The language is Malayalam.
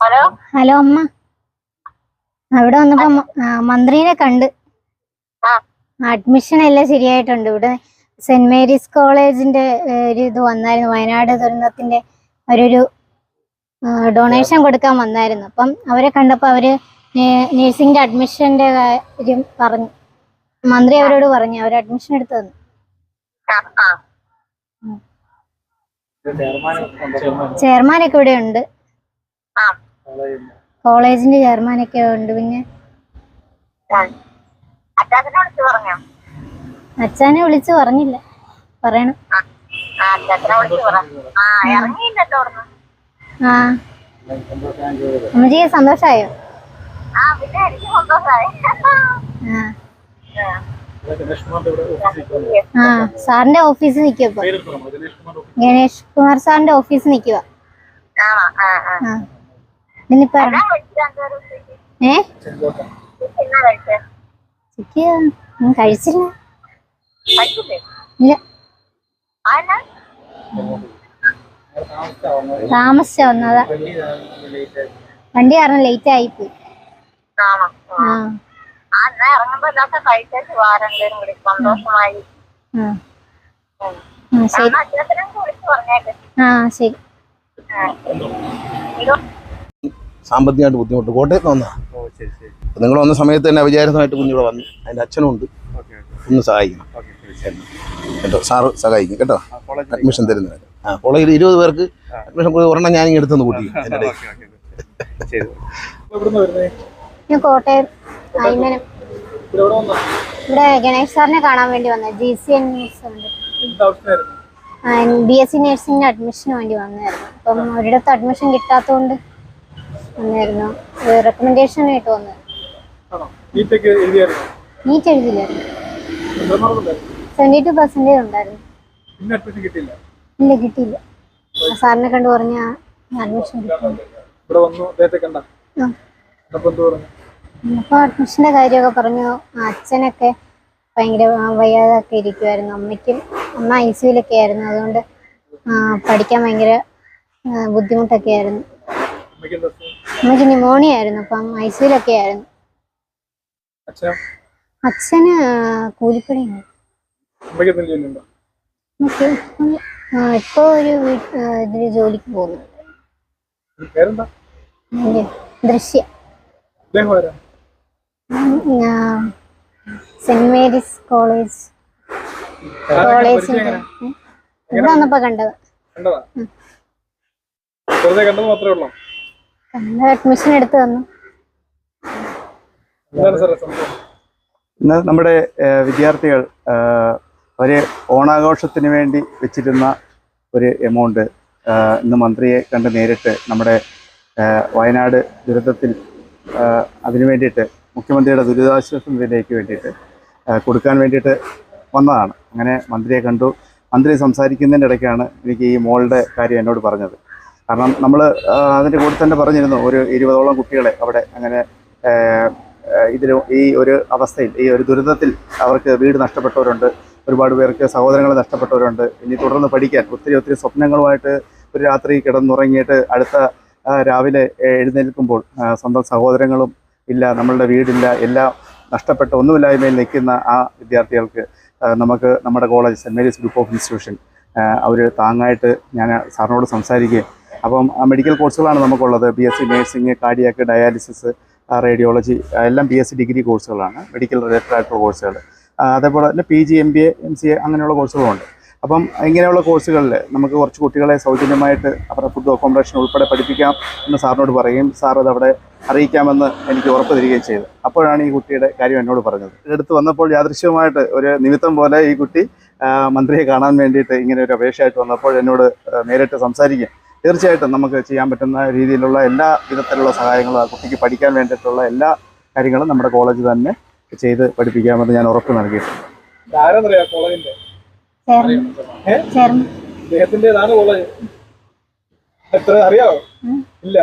ഹലോ? ഹലോ അമ്മ. അവിടെ വന്നപ്പോ മന്ത്രിനെ കണ്ട്. അഡ്മിഷൻ എല്ലാം ശരിയായിട്ടുണ്ട്. ഇവിടെ സെന്റ് മേരീസ് കോളേജിന്റെ ഒരു ഇത് വന്നായിരുന്നു. വയനാട് ദുരന്തത്തിന്റെ ഒരു ഡൊണേഷൻ കൊടുക്കാൻ വന്നായിരുന്നു. അപ്പം അവരെ കണ്ടപ്പോ അവർ നേഴ്സിംഗിന്റെ അഡ്മിഷന്റെ കാര്യം പറഞ്ഞു. മന്ത്രി അവരോട് പറഞ്ഞു. അവർ അഡ്മിഷൻ എടുത്തു തന്നു. ചെയർമാനൊക്കെ ഇവിടെ ഉണ്ട്. ആ. കോളേജിന്റെ ചെയർമാനൊക്കെ ഉണ്ട് പിന്നെ? അച്ഛനെ വിളിച്ചു പറഞ്ഞില്ല. പറയണം. ആ. ആ അച്ചാച്ചനെ വിളിച്ച് പറ. ആ ഇറങ്ങിയില്ലല്ലോ അവിടുന്ന്. ആ. അമ്മജിക്ക് സന്തോഷായോ? ആ പിന്നെ എനിക്ക് സന്തോഷമായി ആ. ആ. സാറിന്റെ ഓഫീസിൽ നിൽക്കുക ഗണേഷ് കുമാർ സാറിന്റെ ഓഫീസിൽ നിൽക്കുക ആ. ആ. ഏ? ഒന്നും കഴിച്ചില്ല. ഇല്ല. താമസിച്ച വന്നതാ. വണ്ടി കാരണം ലേറ്റ് ആയി പോയി. ആ. ശരി. സാമ്പത്തികമായിട്ട് ബുദ്ധിമുട്ട്. കോട്ടയത്ത് വന്നാ. ഓ ശരി ശരി. നിങ്ങൾ വന്ന സമയത്ത് തന്നെ അവിചാരിതമായിട്ട് കുഞ്ഞിവിടെ വന്നു. അതിന്റെ അച്ഛനും ഉണ്ട് ഓക്കെ ഓക്കെ. ഒന്ന് സഹായിക്കണം. ഓക്കെ ശരി. കേട്ടോ സാറ് സഹായിക്കും കേട്ടോ. കോളേജ് അഡ്മിഷൻ തരുന്നത് ആ കോളേജിൽ ഇരുപത് പേർക്ക് അഡ്മിഷൻ ഒരെണ്ണം ഞാൻ എടുത്തു കൂട്ടി. ഞാൻ കോട്ടയം അയ്മനം. ഇവിടെ വന്നാ ഇവിടെ ഗണേഷ് സാറിനെ കാണാൻ വേണ്ടി വന്നത്. G C N B S C നഴ്സിംഗിന് അഡ്മിഷന് വേണ്ടി വന്നായിരുന്നു അപ്പം ഒരിടത്ത് അഡ്മിഷൻ കിട്ടാത്തതുകൊണ്ട് വന്നായിരുന്നു. റെക്കമെൻഡേഷൻ ആയിട്ട് എഴുതിയായിരുന്നു? നീറ്റ് എഴുതില്ലായിരുന്നു സെവന്റി ടു പെർസെന്റേജ് ഉണ്ടായിരുന്നു. ഇല്ല കിട്ടിയില്ല. സാറിനെ കണ്ട് പറഞ്ഞ അഡ്മിഷൻ വന്നു. അപ്പൊ അഡ്മിഷന്റെ കാര്യമൊക്കെ പറഞ്ഞു. അച്ഛനൊക്കെ ഭയങ്കര വയ്യാതൊക്കെ ഇരിക്കുമായിരുന്നു അമ്മയ്ക്കും അമ്മ ഐ സിയിലൊക്കെ ആയിരുന്നു. അതുകൊണ്ട് പഠിക്കാൻ ഭയങ്കര ബുദ്ധിമുട്ടൊക്കെ ആയിരുന്നു. അമ്മയ്ക്ക് ന്യൂമോണിയ ആയിരുന്നു അപ്പം ഐ സിയിലൊക്കെ ആയിരുന്നു അച്ഛന് കൂലിപ്പണി ഇപ്പൊ ഒരു ഇതിൽ ജോലിക്ക് പോകുന്നുണ്ട്. ദൃശ്യ. Saint Mary's college? ഉം. ഇവിടെ വന്നപ്പോ കണ്ടത്. കണ്ടതാ? വെറുതെ കണ്ടത് മാത്രമേ ഉള്ളൂ? അഡ്മിഷൻ എടുത്തു തന്നു. ഇന്ന് നമ്മുടെ വിദ്യാർത്ഥികൾ ഒരു ഓണാഘോഷത്തിന് വേണ്ടി വെച്ചിരുന്ന ഒരു എമൗണ്ട് ഇന്ന് മന്ത്രിയെ കണ്ട് നേരിട്ട് നമ്മുടെ വയനാട് ദുരിതത്തിൽ അതിനു വേണ്ടിയിട്ട് മുഖ്യമന്ത്രിയുടെ ദുരിതാശ്വാസ നിധിയിലേക്ക് വേണ്ടിയിട്ട് കൊടുക്കാൻ വേണ്ടിയിട്ട് വന്നതാണ്. അങ്ങനെ മന്ത്രിയെ കണ്ടു. മന്ത്രി സംസാരിക്കുന്നതിന്റെ ഇടയ്ക്കാണ് എനിക്ക് ഈ മോളുടെ കാര്യം എന്നോട് പറഞ്ഞത്. കാരണം നമ്മൾ അതിന്റെ കൂടെ തന്നെ പറഞ്ഞിരുന്നു ഒരു ഇരുപതോളം കുട്ടികളെ അവിടെ അങ്ങനെ ഇതിൽ ഈ ഒരു അവസ്ഥയിൽ ഈ ഒരു ദുരിതത്തിൽ അവർക്ക് വീട് നഷ്ടപ്പെട്ടവരുണ്ട് ഒരുപാട് പേർക്ക് സഹോദരങ്ങൾ നഷ്ടപ്പെട്ടവരുണ്ട്. ഇനി തുടർന്ന് പഠിക്കാൻ ഒത്തിരി ഒത്തിരി സ്വപ്നങ്ങളുമായിട്ട് ഒരു രാത്രി കിടന്നുറങ്ങിയിട്ട് അടുത്ത രാവിലെ എഴുന്നേൽക്കുമ്പോൾ സ്വന്തം സഹോദരങ്ങളും ഇല്ല നമ്മളുടെ വീടില്ല എല്ലാം നഷ്ടപ്പെട്ട ഒന്നുമില്ലായ്മയിൽ നിൽക്കുന്ന ആ വിദ്യാർത്ഥികൾക്ക് നമുക്ക് നമ്മുടെ college Saint Mary's group of institution അവർ താങ്ങായിട്ട് ഞാൻ സാറിനോട് സംസാരിക്കുകയും അപ്പം മെഡിക്കൽ കോഴ്സുകളാണ് നമുക്കുള്ളത്. B S C nursing cardiac dialysis radiology എല്ലാം ബി എസ് സി ഡിഗ്രി കോഴ്സുകളാണ് മെഡിക്കൽ റിലേറ്റഡ് ആയിട്ടുള്ള കോഴ്സുകൾ അതേപോലെ തന്നെ P G M B A M C A അങ്ങനെയുള്ള കോഴ്സുകളുണ്ട് അപ്പം ഇങ്ങനെയുള്ള കോഴ്സുകളിൽ നമുക്ക് കുറച്ച് കുട്ടികളെ സൗജന്യമായിട്ട് അവരുടെ ഫുഡ് അക്കോമഡേഷൻ ഉൾപ്പെടെ പഠിപ്പിക്കാം എന്ന് സാറിനോട് പറയുകയും സാർ അത് അവിടെ അറിയിക്കാമെന്ന് എനിക്ക് ഉറപ്പ് തരികയും ചെയ്തു. അപ്പോഴാണ് ഈ കുട്ടിയുടെ കാര്യം എന്നോട് പറഞ്ഞത്. എടുത്ത് വന്നപ്പോൾ യാദൃശ്യമായിട്ട് ഒരു നിമിത്തം പോലെ ഈ കുട്ടി മന്ത്രിയെ കാണാൻ വേണ്ടിയിട്ട് ഇങ്ങനെ ഒരു അപേക്ഷയായിട്ട് വന്നപ്പോൾ എന്നോട് നേരിട്ട് സംസാരിക്കും തീർച്ചയായിട്ടും നമുക്ക് ചെയ്യാൻ പറ്റുന്ന രീതിയിലുള്ള എല്ലാ വിധത്തിലുള്ള സഹായങ്ങളും ആ കുട്ടിക്ക് പഠിക്കാൻ വേണ്ടിയിട്ടുള്ള എല്ലാ കാര്യങ്ങളും നമ്മുടെ കോളേജ് തന്നെ ചെയ്ത് പഠിപ്പിക്കാമെന്ന് ഞാൻ ഉറപ്പ് നൽകിയിട്ടുണ്ട്. കോളേജിന്റെ? അറിയാവോ? ഇല്ല.